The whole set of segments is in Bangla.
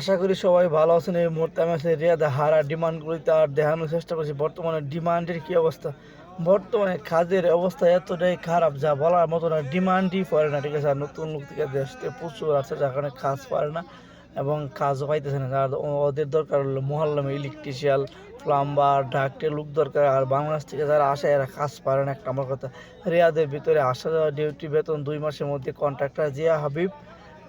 আশা করি সবাই ভালো আছেন। এই মুহূর্তে আমি আছি রিয়াদে। হারা ডিমান্ডগুলিতে আর দেখানোর চেষ্টা করছি। বর্তমানে ডিমান্ডের কী অবস্থা? বর্তমানে কাজের অবস্থা এতটাই খারাপ, যা বলার মতো না। ডিমান্ডই পড়ে না, ঠিক আছে? আর নতুন লোক থেকে দেশ থেকে প্রচুর আছে, যার কারণে কাজ পারে না এবং কাজও পাইতেছে না। আর ওদের দরকার হলো মহল্লামে ইলেকট্রিশিয়াল প্লাম্বার ডাক্তার লোক দরকার। আর বাংলাদেশ থেকে যারা আসে, এরা কাজ পারে না, একটা আমার কথা। রেয়াদের ভিতরে আসা যাওয়া, ডিউটি, বেতন দুই মাসের মধ্যে কন্ট্রাক্টর জিয়া হাবিব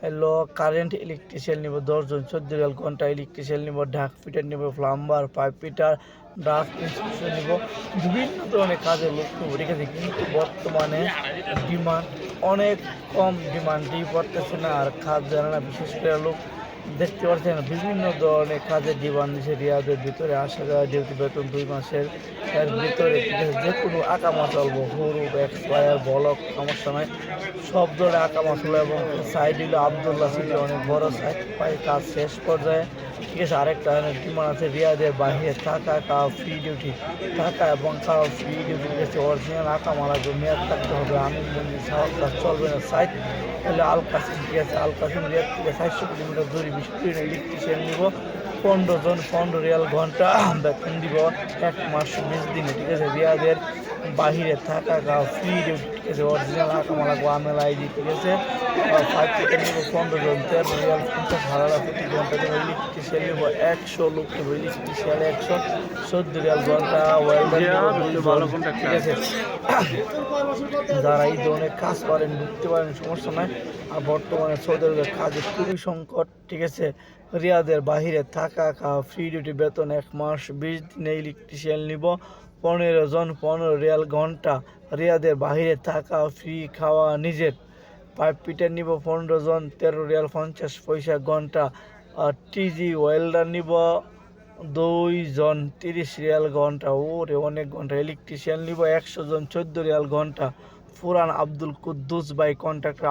এলো কারেন্ট ইলেকট্রিশিয়ান নিব, দশজন চোদ্দ রিয়াল ঘণ্টা ইলেকট্রিশিয়ান নিব, ঢাক ফিটার নিব, প্লাম্বার, পাইপ ফিটার ডাক ইনস্টিটিউশন নিব, বিভিন্ন ধরনের কাজের লোক নেব ঠিক আছে কিন্তু বর্তমানে ডিমান্ড অনেক কম, ডিমান্ডই পড়তেছে না, আর কাজ জানে না, বিশেষ করে লোক দেখতে পাচ্ছেন, বিভিন্ন ধরনের জীবন দিচ্ছে রিয়াদের ভিতরে আসা যাওয়া, ডিউটি বেতন দুই মাসের, এর ভিতরে যে কোনো আকামা চলবো হরুপ, এক্সপায়ার, বলক, সমস্যা নয় সব ধরনের আকামা চলো এবং সাইড হলো আবদুল্লাহ সিটি, অনেক বড় সাইড পাই কাজ শেষ পর্যায়ে। আছে আরেকটা ডিমান্ড আছে, রিয়াদের বাহিরে থাকা, খাওয়া ফ্রি ডিউটি থাকা এবং খাওয়া ফ্রি ডিউটি আছে অরিজিনাল আকামা লাগবে মেয়াদ থাকতে হবে। আমিন মন্দির সাহস চলবে না। সাইড হলো আল কাসিম ঠিক আছে? আল কাসিম রিয়াদ থেকে সাতশো কিলোমিটার দূরে কিলোমিটার ইলেকট্রিশিয়ান নিব। পনেরো জন, পনেরো রিয়াল ঘণ্টা বেতন দিব। এক মাস বিশ দিনে, ঠিক আছে? রিয়াদের বাহিরে থাকা, খাওয়া ফ্রি ডিউটি ঠিক আছে অরিজিনাল আকামা লাগবে আমেল আইডি ঠিক আছে? ফাইভ থেকে নিব পনেরো জন। তেরো রিয়াল পঞ্চাশ হাজার প্রতি ঘণ্টা দেবো ইলেকট্রিশিয়ান নিব একশো লোক ইলেকট্রিশিয়ান একশো। চোদ্দ রিয়াল ঘণ্টা ওয়েল্ডার ঠিক আছে? যারা এই ধরনের কাজ করেন ঢুকতে পারেন সমস্যা নাই। আর বর্তমানে সৌদি আরবের কাজে খুবই সংকট ঠিক আছে? রিয়াদের বাহিরে থাকা খাওয়া ফ্রি ডিউটি বেতন এক মাস বিশ দিনে ইলেকট্রিশিয়ান নিব। পনেরো জন পনেরো রিয়াল ঘণ্টা। রিয়াদের বাহিরে থাকা ফি খাওয়া, নিজের পাইপ পিটার নিব পনেরো জন, তেরো রিয়াল পঞ্চাশ পয়সা ঘণ্টা। আর টিজি ওয়েল্ডার নিব দুই জন, তিরিশ রিয়াল ঘণ্টা। ওরে, অনেক ঘণ্টা। ইলেকট্রিশিয়ান নিব একশো জন, চোদ্দ রিয়াল ঘণ্টা। ফুরান আব্দুল কুদ্দুস বাই কন্ট্রাক্টর